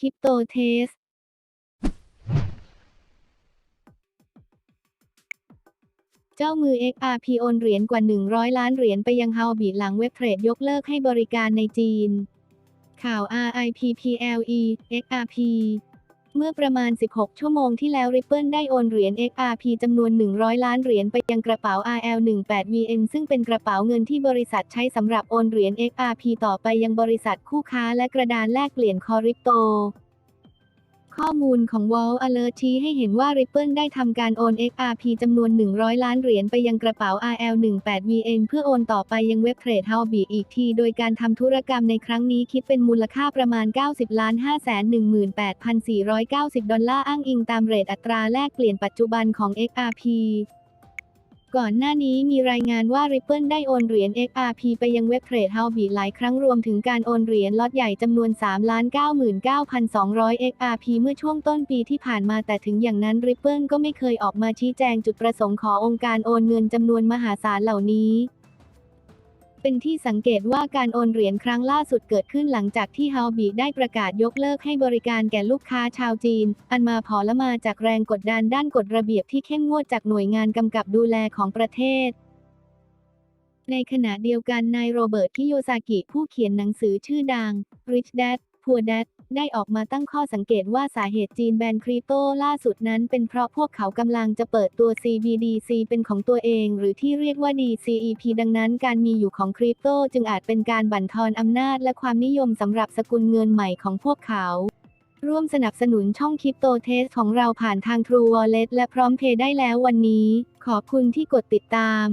คริปโตเทสเจ้ามือ XRP โอนเหรียญกว่า 100 ล้านเหรียญไปยังฮาวบีหลังเว็บเทรดยกเลิกให้บริการในจีน ข่าว RIPPLE XRP เมื่อประมาณ 16 ชั่วโมงที่แล้ว Ripple ได้โอนเหรียญ XRP จำนวน 100 ล้านเหรียญไปยังกระเป๋า RL18VN ซึ่งเป็นกระเป๋าเงินที่บริษัทใช้สำหรับโอนเหรียญ XRP ต่อไปยังบริษัทคู่ค้าและกระดานแลกเปลี่ยนคอริปโต ข้อมูลของ Wall Alert ชี้ให้เห็นว่า Ripple ได้ทำการโอน XRP จำนวน 100 ล้านเหรียญไปยังกระเป๋า RL18VN เพื่อโอนต่อไปยังเว็บเทรด h o u b i อีกที โดยการทำธุรกรรมในครั้งนี้คิดเป็นมูลค่าประมาณ 90ล้าน518,490 ดอลลาร์อ้างอิงตามเรทอัตราแลกเปลี่ยนปัจจุบันของ XRP ก่อนหน้านี้มีรายงานว่า Ripple ได้โอนเหรียญ XRP ไปยังเว็บเทรดเฮาบีหลายครั้งรวมถึงการโอนเหรียญล็อตใหญ่จำนวน 3,99,200 XRP เมื่อช่วงต้นปีที่ผ่านมาแต่ถึงอย่างนั้น Ripple ก็ไม่เคยออกมาชี้แจงจุดประสงค์ขององค์การโอนเงินจำนวนมหาศาลเหล่านี้ เป็นที่สังเกตว่าการโอนเหรียญครั้งล่าสุดเกิดขึ้นหลังจากที่ฮาวบีได้ประกาศยกเลิกให้บริการแก่ลูกค้าชาวจีน อันมาพอละมาจากแรงกดดันด้านกฎระเบียบที่เข้มงวดจากหน่วยงานกำกับดูแลของประเทศในขณะเดียวกันนายโรเบิร์ตคิโยซากิผู้เขียนหนังสือชื่อดัง Rich Dad Poor Dad ได้ออกมาตั้งข้อสังเกตว่าสาเหตุจีนแบนคริปโตล่าสุดนั้น เป็นเพราะพวกเขากำลังจะเปิดตัว CBDC เป็นของตัวเอง หรือที่เรียกว่า DCEP ดังนั้นการมีอยู่ของคริปโตจึงอาจเป็นการบั่นทอนอำนาจและความนิยมสำหรับสกุลเงินใหม่ของพวกเขาร่วมสนับสนุนช่องคริปโตเทสของเราผ่านทาง True Wallet และพร้อมเพย์ได้แล้ววันนี้ ขอบคุณที่กดติดตาม